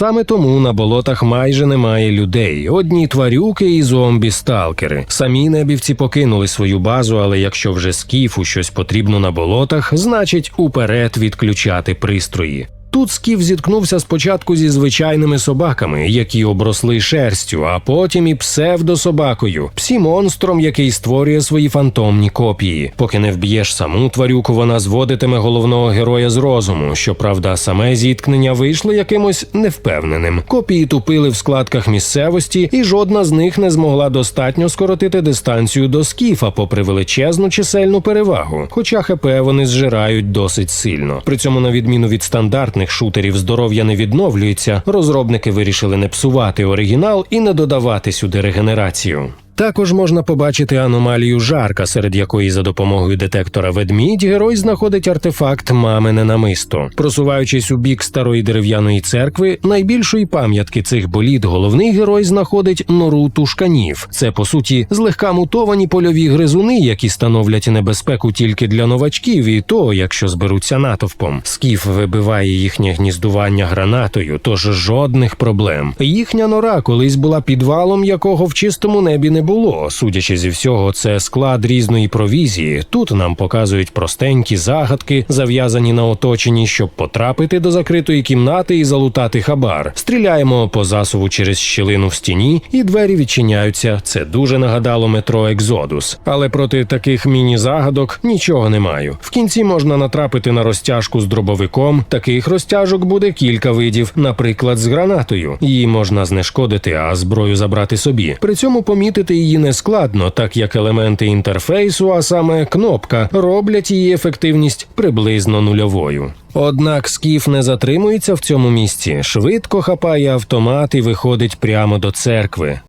Саме тому на болотах майже немає людей. Одні тварюки і зомбі-сталкери. Самі небівці покинули свою базу, але якщо вже скіфу щось потрібно на болотах, значить уперед відключати пристрої. Тут скіф зіткнувся спочатку зі звичайними собаками, які обросли шерстю, а потім і псевдособакою, псі-монстром, який створює свої фантомні копії. Поки не вб'єш саму тварюку, вона зводитиме головного героя з розуму. Щоправда, саме зіткнення вийшло якимось невпевненим. Копії тупили в складках місцевості, і жодна з них не змогла достатньо скоротити дистанцію до скіфа, попри величезну чисельну перевагу. Хоча ХП вони зжирають досить сильно. При цьому, на відміну від стандартних шутерів, здоров'я не відновлюється. Розробники вирішили не псувати оригінал і не додавати сюди регенерацію. Також можна побачити аномалію жарка, серед якої за допомогою детектора ведмідь герой знаходить артефакт мамине намисто. Просуваючись у бік старої дерев'яної церкви, найбільшої пам'ятки цих боліт головний герой знаходить нору тушканів. Це по суті злегка мутовані польові гризуни, які становлять небезпеку тільки для новачків, і то, якщо зберуться натовпом. Скіф вибиває їхнє гніздування гранатою, тож жодних проблем. Їхня нора колись була підвалом, якого в чистому небі не було. Судячи зі всього, це склад різної провізії. Тут нам показують простенькі загадки, зав'язані на оточенні, щоб потрапити до закритої кімнати і залутати хабар. Стріляємо по засуву через щілину в стіні, і двері відчиняються. Це дуже нагадало метро Екзодус. Але проти таких міні-загадок нічого не маю. В кінці можна натрапити на розтяжку з дробовиком. Таких розтяжок буде кілька видів, наприклад, з гранатою. Її можна знешкодити, а зброю забрати собі. При цьому помітити її нескладно, так як елементи інтерфейсу, а саме кнопка, роблять її ефективність приблизно нульовою. Однак скіф не затримується в цьому місці, швидко хапає автомат і виходить прямо до церкви.